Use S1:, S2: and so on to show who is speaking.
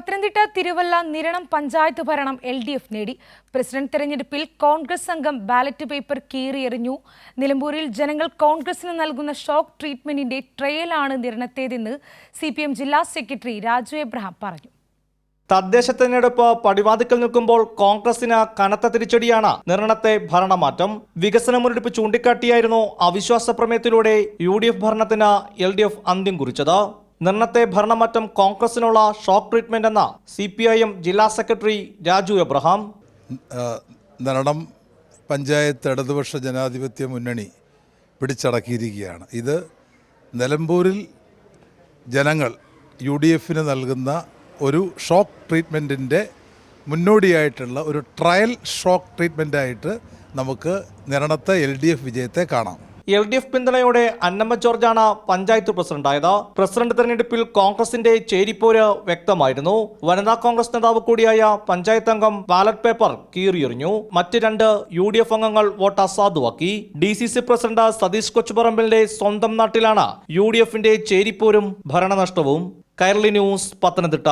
S1: പത്തനംതിട്ട തിരുവല്ല നിരണം പഞ്ചായത്ത് ഭരണം L D F നേടി. President തെരഞ്ഞെടുപ്പിൽ കോൺഗ്രസ് സംഘം ബാലറ്റ് പേപ്പർ കീറിയെറിഞ്ഞു. നിലമ്പൂരിൽ ജനങ്ങൾ കോൺഗ്രസിന് നൽകുന്ന ഷോക്ക് ട്രീറ്റ്മെന്റിന്റെ ട്രയലാണ് നിരണത്തേതെന്ന് സി പി എം ജില്ലാ സെക്രട്ടറി രാജു എബ്രഹാം പറഞ്ഞു.
S2: തദ്ദേശ തെരഞ്ഞെടുപ്പ് പടിവാതിക്കൽ നിൽക്കുമ്പോൾ കോൺഗ്രസിന് കനത്ത തിരിച്ചടിയാണ് നിർണത്തെ ഭരണമാറ്റം. വികസന മുരടിപ്പ് ചൂണ്ടിക്കാട്ടിയായിരുന്നു അവിശ്വാസ പ്രമേയത്തിലൂടെ യു ഡി എഫ് ഭരണത്തിന് എൽ ഡി എഫ് അന്ത്യം കുറിച്ചത്. നിർണത്തെ ഭരണമാറ്റം കോൺഗ്രസിനുള്ള ഷോക്ക് ട്രീറ്റ്മെന്റ് എന്ന സി പി ഐ എം ജില്ലാ സെക്രട്ടറി രാജു എബ്രഹാം.
S3: നരണം പഞ്ചായത്ത് ഇടതുപക്ഷ ജനാധിപത്യ മുന്നണി പിടിച്ചടക്കിയിരിക്കുകയാണ്. ഇത് നിലമ്പൂരിൽ ജനങ്ങൾ യു ഡി എഫിന് നൽകുന്ന ഒരു ഷോക്ക് ട്രീറ്റ്മെന്റിന്റെ മുന്നോടിയായിട്ടുള്ള ഒരു ട്രയൽ ഷോക്ക് ട്രീറ്റ്മെന്റായിട്ട് നമുക്ക് നിരണത്തെ എൽ ഡി എഫ് വിജയത്തെ കാണാം.
S2: എൽ ഡി എഫ് പിന്തുണയോടെ അന്നമ്മ ജോർജാണ് പഞ്ചായത്ത് പ്രസിഡന്റായത്. പ്രസിഡന്റ് തെരഞ്ഞെടുപ്പിൽ കോൺഗ്രസിന്റെ ചേരിപ്പോര് വ്യക്തമായിരുന്നു. വനിതാ കോൺഗ്രസ് നേതാവ് കൂടിയായ പഞ്ചായത്ത് അംഗം ബാലറ്റ് പേപ്പർ കീറിയെറിഞ്ഞു. മറ്റ് രണ്ട് യു ഡി എഫ് അംഗങ്ങൾ vote അസാധുവാക്കി. D C C president Satheesh കൊച്ചുപറമ്പിലിന്റെ സ്വന്തം നാട്ടിലാണ് യു ഡി എഫിന്റെ ചേരിപ്പോരും ഭരണനഷ്ടവും. കൈരളി ന്യൂസ് പത്തനംതിട്ട.